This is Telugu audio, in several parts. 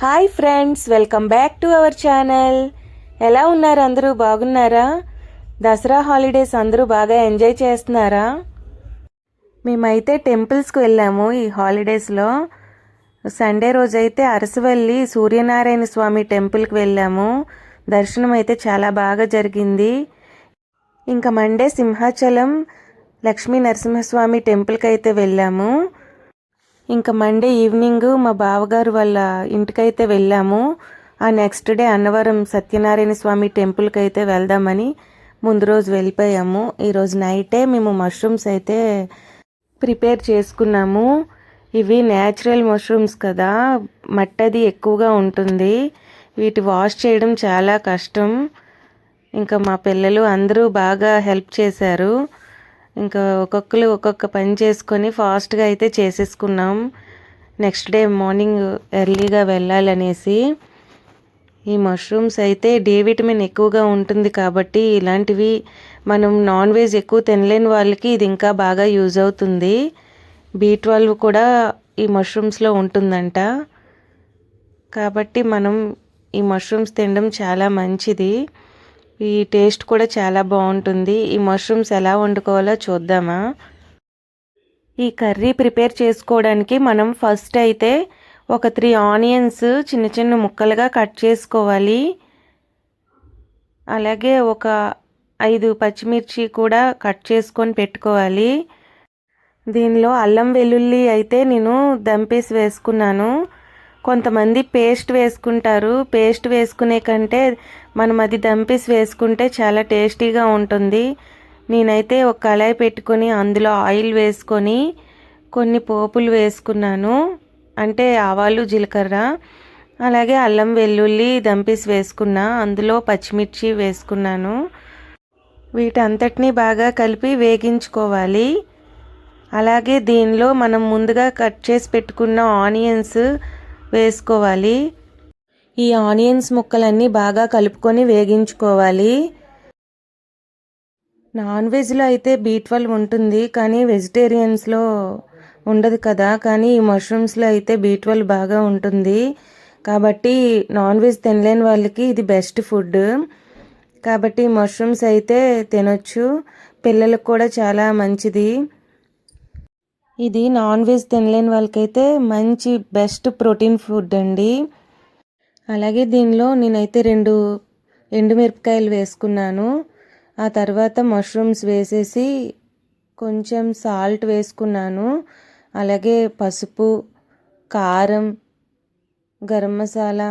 Hi friends welcome back to our channel. ఎలా ఉన్నారు అందరూ? బాగున్నారా? దసరా హాలిడేస్ అందరూ బాగా ఎంజాయ్ చేస్తున్నారా? మేమైతే టెంపుల్స్కి వెళ్ళాము ఈ హాలిడేస్లో. సండే రోజైతే అరసవల్లి సూర్యనారాయణ స్వామి టెంపుల్కి వెళ్ళాము. దర్శనం అయితే చాలా బాగా జరిగింది. ఇంకా మండే సింహాచలం లక్ష్మీ నరసింహస్వామి టెంపుల్కి అయితే వెళ్ళాము. ఇంకా మండే ఈవినింగ్ మా బావగారు వాళ్ళ ఇంటికైతే వెళ్ళాము. ఆ నెక్స్ట్ డే అన్నవరం సత్యనారాయణ స్వామి టెంపుల్కి అయితే వెళ్దామని ముందు రోజు వెళ్ళిపోయాము. ఈరోజు నైటే మేము మష్రూమ్స్ అయితే ప్రిపేర్ చేసుకున్నాము. ఇవి న్యాచురల్ మష్రూమ్స్ కదా. మట్టది ఎక్కువగా ఉంటుంది. వీటి వాష్ చేయడం చాలా కష్టం. ఇంకా మా పిల్లలు అందరూ బాగా హెల్ప్ చేశారు. ఇంకా ఒక్కొక్కరు ఒక్కొక్క పని చేసుకొని ఫాస్ట్గా అయితే చేసేసుకున్నాం. నెక్స్ట్ డే మార్నింగ్ ఎర్లీగా వెళ్ళాలనేసి. ఈ మష్రూమ్స్ అయితే డి విటమిన్ ఎక్కువగా ఉంటుంది కాబట్టి ఇలాంటివి మనం నాన్ వెజ్ ఎక్కువ తినలేని వాళ్ళకి ఇది ఇంకా బాగా యూజ్ అవుతుంది. బీ ట్వెల్వ్ కూడా ఈ మష్రూమ్స్లో ఉంటుందంట. కాబట్టి మనం ఈ మష్రూమ్స్ తినడం చాలా మంచిది. ఈ టేస్ట్ కూడా చాలా బాగుంటుంది. ఈ మష్రూమ్స్ ఎలా వండుకోవాలో చూద్దామా? ఈ కర్రీ ప్రిపేర్ చేసుకోవడానికి మనం ఫస్ట్ అయితే ఒక త్రీ ఆనియన్స్ చిన్న చిన్న ముక్కలుగా కట్ చేసుకోవాలి. అలాగే ఒక ఐదు పచ్చిమిర్చి కూడా కట్ చేసుకొని పెట్టుకోవాలి. దీనిలో అల్లం వెల్లుల్లి అయితే నేను దంపేసి వేసుకున్నాను. కొంతమంది పేస్ట్ వేసుకుంటారు. పేస్ట్ వేసుకునే కంటే మనం అది దంపేసి వేసుకుంటే చాలా టేస్టీగా ఉంటుంది. నేనైతే ఒక కళాయి పెట్టుకొని అందులో ఆయిల్ వేసుకొని కొన్ని పోపులు వేసుకున్నాను. అంటే ఆవాలు జీలకర్ర అలాగే అల్లం వెల్లుల్లి దంపేసి వేసుకున్నా. అందులో పచ్చిమిర్చి వేసుకున్నాను. వీటంతటినీ బాగా కలిపి వేగించుకోవాలి. అలాగే దీనిలో మనం ముందుగా కట్ చేసి పెట్టుకున్న ఆనియన్స్ వేసుకోవాలి. ఈ ఆనియన్స్ ముక్కలన్నీ బాగా కలుపుకొని వేగించుకోవాలి. నాన్ వెజ్లో అయితే బీ ట్వెల్వ్ ఉంటుంది కానీ వెజిటేరియన్స్లో ఉండదు కదా. కానీ ఈ మష్రూమ్స్లో అయితే బీ ట్వెల్వ్ బాగా ఉంటుంది. కాబట్టి నాన్ వెజ్ తినలేని వాళ్ళకి ఇది బెస్ట్ ఫుడ్. కాబట్టి మష్రూమ్స్ అయితే తినొచ్చు. పిల్లలకు కూడా చాలా మంచిది. ఇది నాన్ వెజ్ తినలేని వాళ్ళకైతే మంచి బెస్ట్ ప్రోటీన్ ఫుడ్ అండి. అలాగే దీనిలో నేనైతే రెండు ఎండుమిరపకాయలు వేసుకున్నాను. ఆ తర్వాత మష్రూమ్స్ వేసేసి కొంచెం సాల్ట్ వేసుకున్నాను. అలాగే పసుపు కారం గరం మసాలా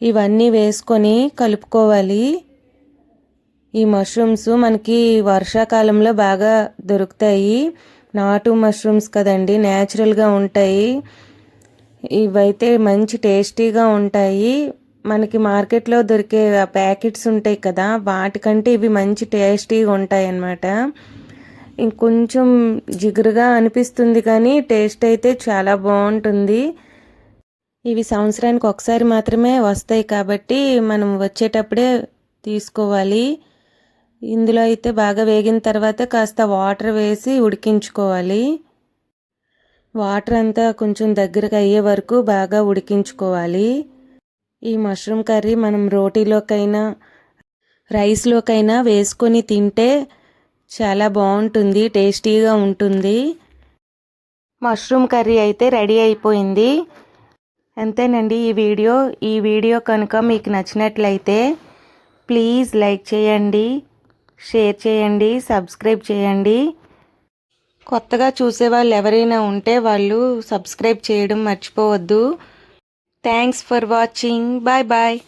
ఇవన్నీ వేసుకొని కలుపుకోవాలి. ఈ మష్రూమ్స్ మనకి వర్షాకాలంలో బాగా దొరుకుతాయి. నాటు మష్రూమ్స్ కదండి న్యాచురల్గా ఉంటాయి. ఇవైతే మంచి టేస్టీగా ఉంటాయి. మనకి మార్కెట్లో దొరికే ప్యాకెట్స్ ఉంటాయి కదా వాటికంటే ఇవి మంచి టేస్టీగా ఉంటాయి అన్నమాట ఇంకొంచెం జిగురుగా అనిపిస్తుంది కానీ టేస్ట్ అయితే చాలా బాగుంటుంది. ఇవి సంవత్సరానికి ఒకసారి మాత్రమే వస్తాయి కాబట్టి మనం వచ్చేటప్పుడే తీసుకోవాలి. ఇందులో అయితే బాగా వేగిన తర్వాత కాస్త వాటర్ వేసి ఉడికించుకోవాలి. వాటర్ అంతా కొంచెం దగ్గరకు అయ్యే వరకు బాగా ఉడికించుకోవాలి. ఈ మష్రూమ్ కర్రీ మనం రోటీలోకైనా రైస్లోకైనా వేసుకొని తింటే చాలా బాగుంటుంది టేస్టీగా ఉంటుంది. మష్రూమ్ కర్రీ అయితే రెడీ అయిపోయింది. అంతేనండి ఈ వీడియో. ఈ వీడియో కనుక మీకు నచ్చినట్లయితే ప్లీజ్ లైక్ చేయండి. షేర్ చేయండి సబ్స్క్రైబ్ చేయండి. కొత్తగా చూసే వాళ్ళు ఎవరైనా ఉంటే వాళ్ళు సబ్స్క్రైబ్ చేయడం మర్చిపోవద్దు. Thanks for watching bye bye